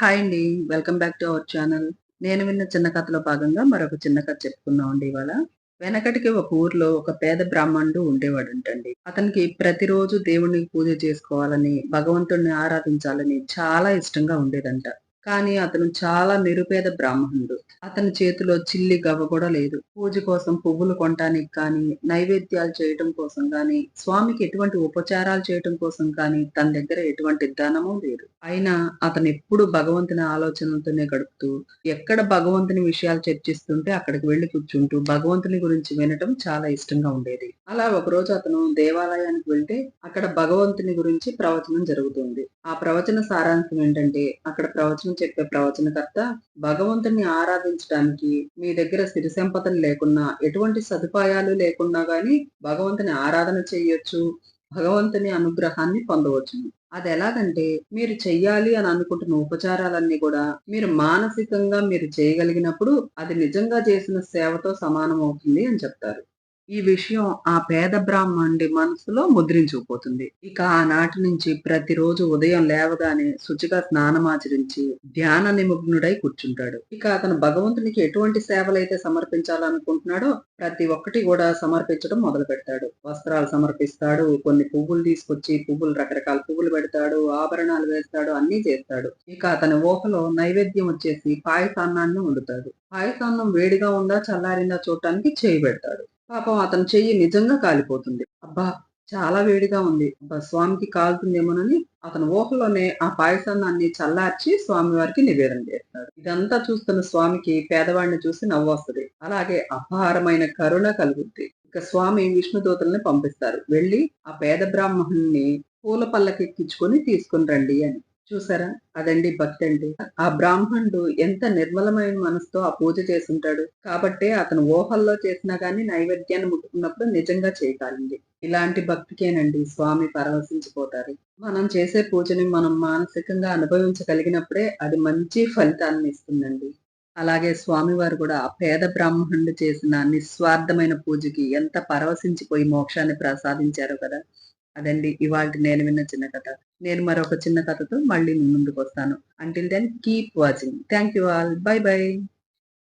Hi అండి welcome back to our channel నేను విన్న చిన్న కథలో భాగంగా మరొక చిన్న కథ చెప్పుకున్నాం అండి ఇవాళ. వెనకటికి ఒక ఊర్లో ఒక పేద బ్రాహ్మణుడు ఉండేవాడంటండి. అతనికి ప్రతిరోజు దేవుణ్ణి పూజ చేసుకోవాలని భగవంతుడిని ఆరాధించాలని చాలా ఇష్టంగా ఉండేదంట. కానీ అతను చాలా నిరుపేద బ్రాహ్మణుడు. అతని చేతిలో చిల్లి గవ్వ కూడా లేదు. పూజ కోసం పువ్వులు కొనటానికి కానీ నైవేద్యాలు చేయటం కోసం కానీ స్వామికి ఎటువంటి ఉపచారాలు చేయటం కోసం కానీ తన దగ్గర ఎటువంటి ధనము లేదు. అయినా అతను ఎప్పుడు భగవంతుని ఆలోచనలతోనే గడుపుతూ ఎక్కడ భగవంతుని విషయాలు చర్చిస్తుంటే అక్కడికి వెళ్ళి కూర్చుంటూ భగవంతుని గురించి వినటం చాలా ఇష్టంగా ఉండేది. అలా ఒకరోజు అతను దేవాలయానికి వెళ్తే అక్కడ భగవంతుని గురించి ప్రవచనం జరుగుతుంది. ఆ ప్రవచన సారాంశం ఏంటంటే అక్కడ ప్రవచనం చెప్పే ప్రవచనకర్త భగవంతుని ఆరాధించడానికి మీ దగ్గర సిరి సంపదలు లేకున్నా ఎటువంటి సదుపాయాలు లేకున్నా గాని భగవంతుని ఆరాధన చేయొచ్చు. భగవంతుని అనుగ్రహాన్ని పొందవచ్చు. అది ఎలాగంటే మీరు చెయ్యాలి అని అనుకుంటున్న ఉపచారాలన్నీ కూడా మీరు మానసికంగా మీరు చేయగలిగినప్పుడు అది నిజంగా చేసిన సేవతో సమానం అవుతుంది అని చెప్తారు. ఈ విషయం ఆ పేద బ్రాహ్మణుడి మనసులో ముద్రించుకుపోతుంది. ఇక ఆనాటి నుంచి ప్రతిరోజు ఉదయం లేవగానే శుచిగా స్నానమాచరించి ధ్యాన నిమగ్నుడై కూర్చుంటాడు. ఇక అతను భగవంతునికి ఎటువంటి సేవలైతే సమర్పించాలనుకుంటున్నాడో ప్రతి ఒక్కటి కూడా సమర్పించడం మొదలు పెడతాడు. వస్త్రాలు సమర్పిస్తాడు కొన్ని పువ్వులు తీసుకొచ్చి పువ్వులు రకరకాల పువ్వులు పెడతాడు ఆభరణాలు వేస్తాడు అన్ని చేస్తాడు. ఇక అతని ఊహలో నైవేద్యం వచ్చేసి పాయసాన్నాన్ని వండుతాడు. పాయసాన్నం వేడిగా ఉందా చల్లారిందా చూడటానికి చేయి పెడతాడు. పాపం అతని చెయ్యి నిజంగా కాలిపోతుంది. అబ్బా చాలా వేడిగా ఉంది. అబ్బా స్వామికి కాలుతుందేమోనని అతని ఊహలోనే ఆ పాయసాన్ని చల్లార్చి స్వామి వారికి నివేదన చేస్తాడు. ఇదంతా చూస్తున్న స్వామికి పేదవాడిని చూసి నవ్వొస్తుంది. అలాగే అపారమైన కరుణ కలుగుద్ది. ఇక స్వామి విష్ణుదూతల్ని పంపిస్తారు. వెళ్ళి ఆ పేద బ్రాహ్మణుని పూల పల్లకెక్కించుకొని తీసుకుని రండి అని. చూసారా? అదండి భక్తి అండి. ఆ బ్రాహ్మణుడు ఎంత నిర్మలమైన మనసుతో ఆ పూజ చేసుంటాడు కాబట్టే అతను ఊహల్లో చేసినా గానీ నైవేద్యాన్ని ముట్టుకున్నప్పుడు నిజంగా చేయగలండి. ఇలాంటి భక్తికేనండి స్వామి పరవశించిపోతారు. మనం చేసే పూజని మనం మానసికంగా అనుభవించగలిగినప్పుడే అది మంచి ఫలితాన్ని ఇస్తుందండి. అలాగే స్వామివారు కూడా ఆ పేద బ్రాహ్మణుడు చేసిన నిస్వార్థమైన పూజకి ఎంత పరవశించిపోయి మోక్షాన్ని ప్రసాదించారో కదా. అదండి ఇవాళ నేను విన్న చిన్న కథ. నేను మరొక చిన్న కథతో మళ్ళీ ముందుకు వస్తాను until then keep watching thank you all bye bye